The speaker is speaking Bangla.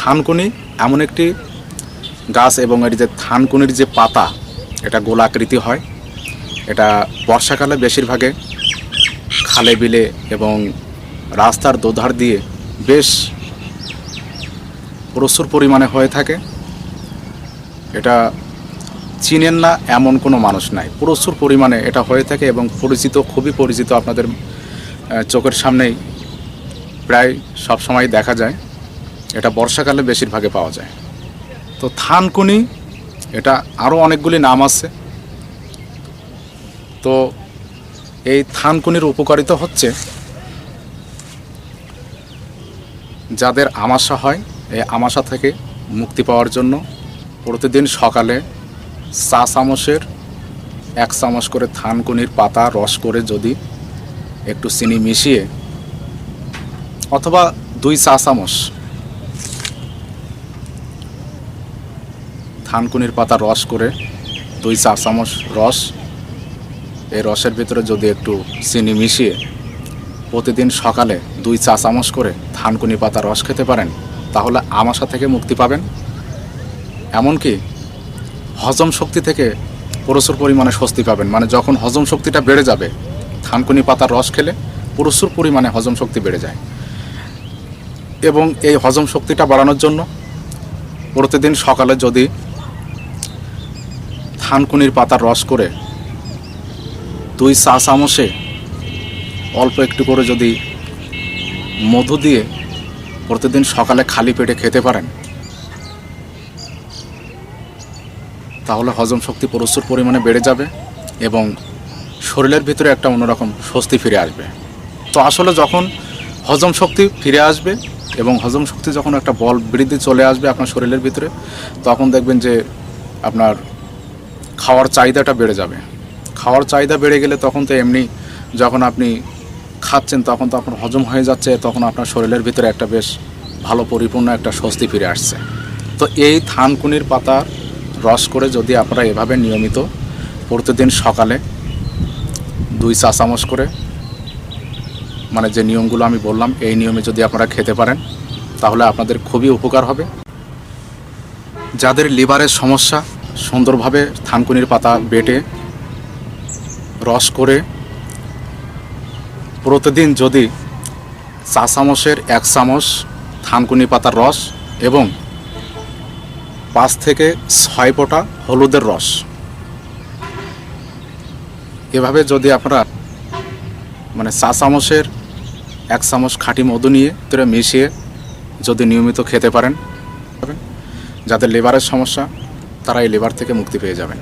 থানকুনি, এমন একটি গাছ এবং এর যে থানকুনির যে পাতা, এটা গোলাকৃতি হয়। এটা বর্ষাকালে বেশিরভাগে খালে বিলে এবং রাস্তার দোধার দিয়ে বেশ প্রচুর পরিমাণে হয়ে থাকে। এটা চিনেন না এমন কোনো মানুষ নাই। প্রচুর পরিমাণে এটা হয়ে থাকে এবং পরিচিত, খুবই পরিচিত আপনাদের চোখের সামনেই প্রায় সব সময় দেখা যায়। এটা বর্ষাকালে বেশিরভাগে পাওয়া যায়। তো থানকুনি, এটা আরও অনেকগুলি নাম আছে। তো এই থানকুনির উপকারিতা হচ্ছে যাদের আমাশা হয়, এই আমাশা থেকে মুক্তি পাওয়ার জন্য প্রতিদিন সকালে চা চামচের এক চামচ করে থানকুনির পাতা রস করে যদি একটু চিনি মিশিয়ে অথবা দুই চা চামচ থানকুনির পাতা রস করে, দুই চা চামচ রস। এই রসের ভিতরে যদি একটু চিনি মিশিয়ে প্রতিদিন সকালে দুই চা চামচ করে থানকুনি পাতা রস খেতে পারেন, তাহলে আমাশা থেকে মুক্তি পাবেন। এমনকি হজম শক্তি থেকে প্রচুর পরিমাণে স্বস্তি পাবেন মানে যখন হজম শক্তিটা বেড়ে যাবে, থানকুনি পাতার রস খেলে প্রচুর পরিমাণে হজম শক্তি বেড়ে যায়। এবং এই হজম শক্তিটা বাড়ানোর জন্য প্রতিদিন সকালে যদি থানকুনির পাতার রস করে দুই চা চামচে অল্প একটু করে যদি মধু দিয়ে প্রতিদিন সকালে খালি পেটে খেতে পারেন, তাহলে হজম শক্তি প্রচুর পরিমাণে বেড়ে যাবে এবং শরীরের ভিতরে একটা অন্যরকম স্বস্তি ফিরে আসবে। তো আসলে যখন হজম শক্তি ফিরে আসবে এবং হজম শক্তি যখন একটা বল বৃদ্ধি চলে আসবে আপনার শরীরের ভিতরে, তখন দেখবেন যে আপনার খাওয়ার চাহিদাটা বেড়ে যাবে। খাওয়ার চাহিদা বেড়ে গেলে তখন তো এমনি যখন আপনি খাচ্ছেন তখন তো আপনার হজম হয়ে যাচ্ছে, তখন আপনার শরীরের ভিতরে একটা বেশ ভালো পরিপূর্ণ একটা স্বস্তি ফিরে আসছে। তো এই থানকুনির পাতা রস করে যদি আপনারা এভাবে নিয়মিত প্রতিদিন সকালে দুই চা চামচ করে মানে যে নিয়মগুলো আমি বললাম, এই নিয়মে যদি আপনারা খেতে পারেন, তাহলে আপনাদের খুবই উপকার হবে। যাদের লিভারের সমস্যা সুন্দরভাবে থানকুনির পাতা বেটে, রস করে। প্রতিদিন যদি চা চামচের এক চামচ থানকুনি পাতার রস এবং পাঁচ থেকে ছয় ফোঁটা হলুদের রস। এভাবে যদি আপনারা মানে চা চামচের এক চামচ খাঁটি মধু নিয়ে তোরা মিশিয়ে যদি নিয়মিত খেতে পারেন যাদের লিভারের সমস্যা তারা এই লেবার থেকে মুক্তি পেয়ে যাবেন।